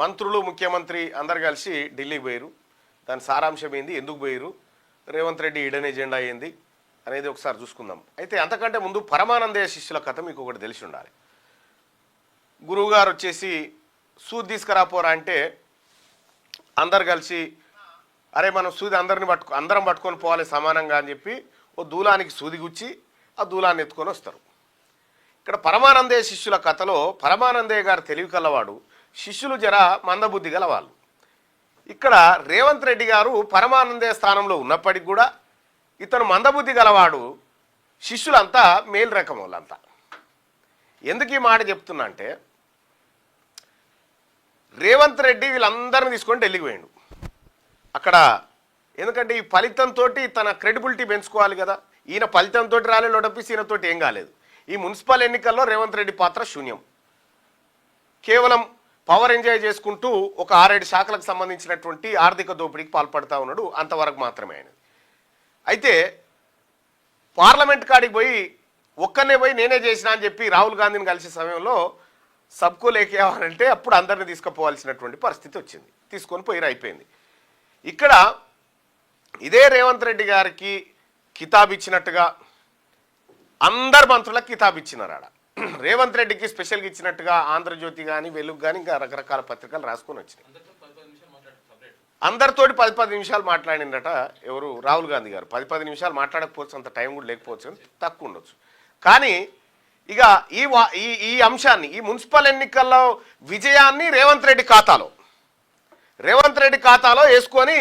మంత్రులు ముఖ్యమంత్రి అందరు కలిసి ఢిల్లీకి పోయారు దాని సారాంశం ఏంది? ఎందుకు పోయారు రేవంత్ రెడ్డి ఇడన్ ఎజెండా ఏంది? అనేది ఒకసారి చూసుకుందాం. అయితే అంతకంటే ముందు పరమానందయ్య శిష్యుల కథ మీకు ఒకటి తెలిసి ఉండాలి. గురువుగారు వచ్చేసి సూది తీసుకురాపోరా అంటే అందరు కలిసి అరే మనం సూది అందరిని పట్టుకు అందరం పట్టుకొని పోవాలి సమానంగా అని చెప్పి ఓ దూలానికి సూది గుచ్చి ఆ దూలాన్ని ఎత్తుకొని వస్తారు. ఇక్కడ పరమానందయ్య శిష్యుల కథలో పరమానందయ్య గారు తెలివి కలవాడు శిష్యులు జర మందబుద్ధి గలవాళ్ళు. ఇక్కడ రేవంత్ రెడ్డి గారు పరమానందే స్థానంలో ఉన్నప్పటికి కూడా ఇతను మందబుద్ధి గలవాడు శిష్యులంతా మేలు రకం వాళ్ళంతా. ఎందుకు ఈ మాట చెప్తున్నా అంటే రేవంత్ రెడ్డి వీళ్ళందరిని తీసుకొని ఢిల్లీకి పోయిండు. అక్కడ ఎందుకంటే ఈ ఫలితంతో తన క్రెడిబిలిటీ పెంచుకోవాలి కదా. ఈయన ఫలితంతో రాలే లోటపిసి ఈయనతోటి ఏం కాలేదు. ఈ మున్సిపల్ ఎన్నికల్లో రేవంత్ రెడ్డి పాత్ర శూన్యం. కేవలం పవర్ ఎంజాయ్ చేసుకుంటూ ఒక ఆరేడు శాఖలకు సంబంధించినటువంటి ఆర్థిక దోపిడీకి పాల్పడతా ఉన్నాడు. అంతవరకు మాత్రమే ఆయన. అయితే పార్లమెంట్ కాడికి పోయి ఒక్కనే పోయి నేనే చేసిన అని చెప్పి రాహుల్ గాంధీని కలిసే సమయంలో సబ్కో లేకేవారంటే అప్పుడు అందరిని తీసుకుపోవాల్సినటువంటి పరిస్థితి వచ్చింది. తీసుకొని పోయి అయిపోయింది. ఇక్కడ ఇదే రేవంత్ రెడ్డి గారికి కితాబ్ ఇచ్చినట్టుగా అందరు మంత్రులకు కితాబ్ ఇచ్చినారు ఆడ రేవంత్ రెడ్డికి స్పెషల్గా ఇచ్చినట్టుగా ఆంధ్రజ్యోతి కానీ వెలుగు కానీ ఇంకా రకరకాల పత్రికలు రాసుకొని వచ్చినాయి అందరితోటి పది పది నిమిషాలు మాట్లాడిందట ఎవరు? రాహుల్ గాంధీ గారు. పది పది నిమిషాలు మాట్లాడకపోవచ్చు అంత టైం కూడా లేకపోవచ్చు తక్కువ ఉండొచ్చు. కానీ ఇక ఈ వా- ఈ ఈ అంశాన్ని ఈ మున్సిపల్ ఎన్నికల్లో విజయాన్ని రేవంత్ రెడ్డి ఖాతాలో. రేవంత్ రెడ్డి ఖాతాలో వేసుకొని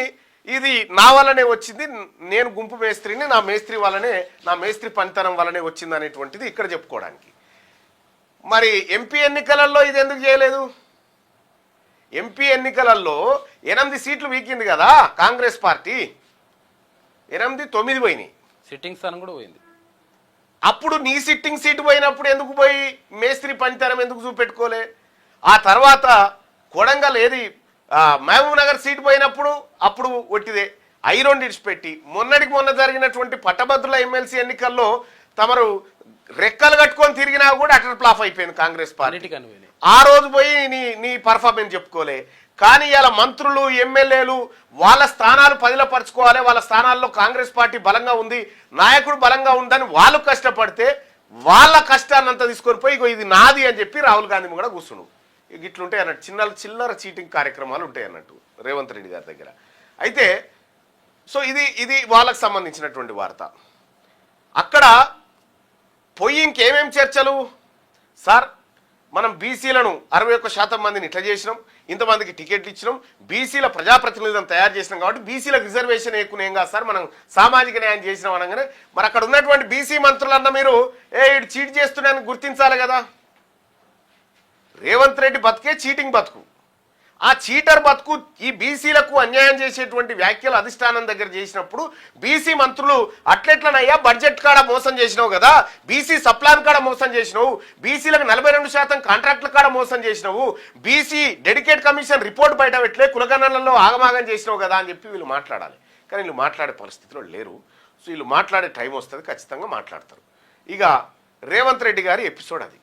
ఇది నా వల్లనే వచ్చింది నేను గుంపు మేస్త్రిని నా మేస్త్రి వల్లనే నా మేస్త్రి పనితనం వల్లనే వచ్చింది అనేటువంటిది ఇక్కడ చెప్పుకోవడానికి. మరి ఎంపీ ఎన్నికలలో ఇది ఎందుకు చేయలేదు? ఎంపీ ఎన్నికలలో ఎనిమిది సీట్లు వీకింది కదా కాంగ్రెస్ పార్టీ. ఎనిమిది తొమ్మిది పోయినాయి. సిట్టింగ్ స్థానం కూడా పోయింది. అప్పుడు నీ సిట్టింగ్ సీటు పోయినప్పుడు ఎందుకు పోయి మేస్త్రి పనితనం ఎందుకు చూపెట్టుకోలే? ఆ తర్వాత కొడంగల్ ఏది మహబూబ్ నగర్ సీటు పోయినప్పుడు అప్పుడు ఒట్టిదే. ఐరొండి ఇడిచిపెట్టి మొన్నటికి మొన్న జరిగినటువంటి పట్టభద్రుల ఎమ్మెల్సీ ఎన్నికల్లో తమరు రెక్కలు కట్టుకొని తిరిగినా కూడా అటర్ ప్లాఫ్ అయిపోయింది కాంగ్రెస్ పార్టీ. ఆ రోజు పోయి నీ నీ పర్ఫార్మెన్స్ చెప్పుకోలే. కానీ ఇలా మంత్రులు ఎమ్మెల్యేలు వాళ్ళ స్థానాలు పదిలపరచుకోవాలి. వాళ్ళ స్థానాల్లో కాంగ్రెస్ పార్టీ బలంగా ఉంది. నాయకుడు బలంగా ఉందని వాళ్ళు కష్టపడితే వాళ్ళ కష్టాన్ని అంతా తీసుకొని పోయి ఇది నాది అని చెప్పి రాహుల్ గాంధీ కూడా కూర్చును ఇక ఇట్లుంటాయి అన్నట్టు. చిన్న చిల్లర చీటింగ్ కార్యక్రమాలు ఉంటాయి అన్నట్టు రేవంత్ రెడ్డి గారి దగ్గర. అయితే సో ఇది ఇది వాళ్ళకి సంబంధించినటువంటి వార్త. అక్కడ ఏం చర్చలు? సార్ మనం బీసీలను అరవై ఒక్క శాతం మందిని ఇట్లా చేసినాం ఇంతమందికి టికెట్లు ఇచ్చినాం బీసీల ప్రజాప్రతినిధులను తయారు చేసినాం కాబట్టి బీసీలకు రిజర్వేషన్ ఎక్కువ ఏం కాదు సార్ మనం సామాజిక న్యాయం చేసినాం అనగానే. మరి అక్కడ ఉన్నటువంటి బీసీ మంత్రులన్న మీరు ఏ చీట్ చేస్తున్నాయని గుర్తించాలి కదా. రేవంత్ రెడ్డి బతుకే చీటింగ్ బతుకు. ఆ చీటర్ బతుకు ఈ బీసీలకు అన్యాయం చేసేటువంటి వ్యాఖ్యలు అధిష్టానం దగ్గర చేసినప్పుడు బీసీ మంత్రులు అట్లెట్లనయ్యా బడ్జెట్ కాడ మోసం చేసినావు కదా బీసీ సప్లాన్ కాడ మోసం చేసినావు బీసీలకు నలభై రెండు శాతం కాంట్రాక్టుల కాడ మోసం చేసినావు బీసీ డెడికేట్ కమిషన్ రిపోర్ట్ బయట పెట్టలే కులగణనలో ఆగమాగం చేసినావు కదా అని చెప్పి వీళ్ళు మాట్లాడాలి. కానీ వీళ్ళు మాట్లాడే పరిస్థితిలో లేరు. సో వీళ్ళు మాట్లాడే టైం వస్తుంది ఖచ్చితంగా మాట్లాడతారు. ఇక రేవంత్ రెడ్డి గారి ఎపిసోడ్ అది.